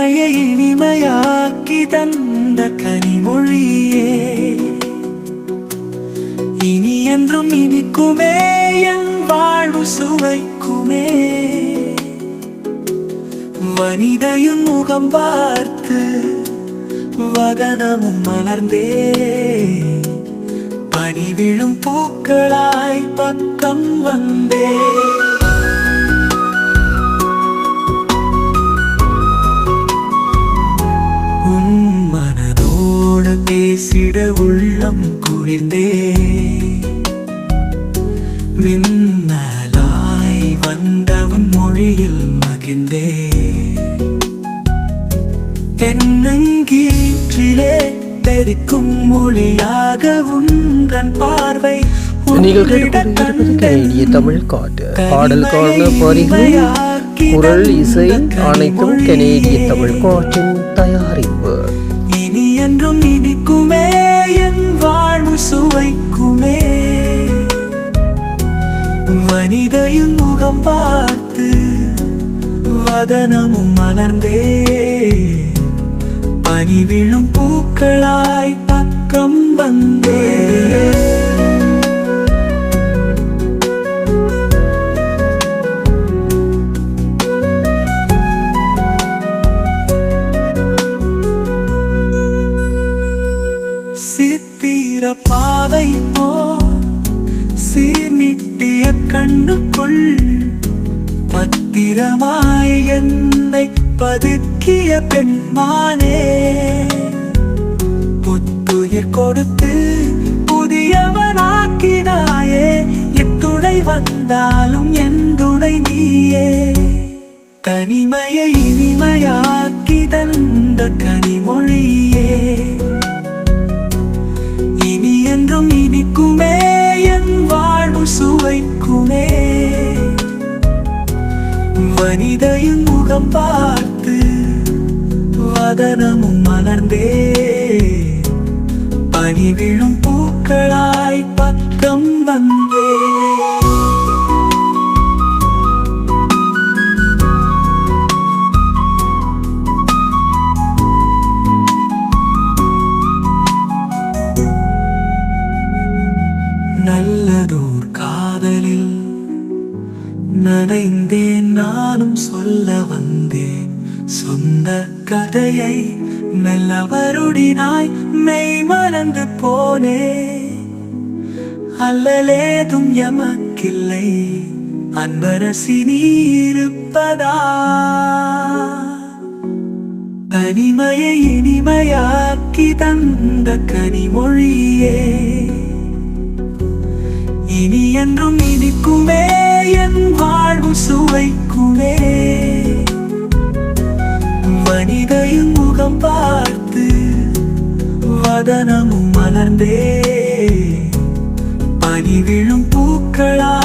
தனிமையை இனிமையாக்கி தந்த கனிமொழியே. இனி என்றும் இனிக்குமே என் வாழ்வு சுவைக்குமே. வனிதையும் முகம் பார்த்து வதனமும் மலர்ந்தே. பனி விழும் பூக்களாய் பக்கம் வந்தே. விண்ணலாய் வந்தவன் மொழியில் மகிழ்ந்தே தென்னங்கீற்றிலே தெரிக்கும் மொழியாக உன்றன் பார்வை நீங்கள் கேட்டுக்கொண்டிருப்பது தமிழ் காட்டு பாடலுக்கான வரிகள் குரல் இசை அனைத்தும் கனேடிய தமிழ் காற்றின் தயாரிப்பு இனி என்றும் இனிக்குமே என் வாழ்வு சுவைக்குமே மனிதையின் முகம் பார்த்து வதனமும் மலர்ந்தே. பனி விழும் பூக்களாய் கண்ணுக்குள் பத்திரமாய் என்னை பதுக்கிய பெண்மானே புத்துயிர் கொடுத்து புதியவனாக்கினாயே எத்துணை வந்தாலும் என் துணை நீயே. தனிமையை இனிமையாக்கி தந்த கனிமொழியே. இனி என்றும் இனிக்குமே மனிதையின் முகம் பார்த்து வதனமும் மலர்ந்தே. பனி விழும் பூக்களாய் பக்கம் வந்தே. நல்லதோர் காதலில் நனைந்தேன் நானும் சொல்ல வந்தேன். சொந்த கதையை நல்லவருடினாய் மெய் மறந்து போனே. அல்லலேதும் எமக்கில்லை அன்பரசி நீருப்பதா தனிமையை இனிமையாக்கி தந்த கனிமொழியே. இனி என்றும் இனிக்குமே. என் வாழ்வு சுவைக்குமே. மனிதையும் முகம் பார்த்து வதனமும் மலர்ந்தே. பனி விழும் பூக்களா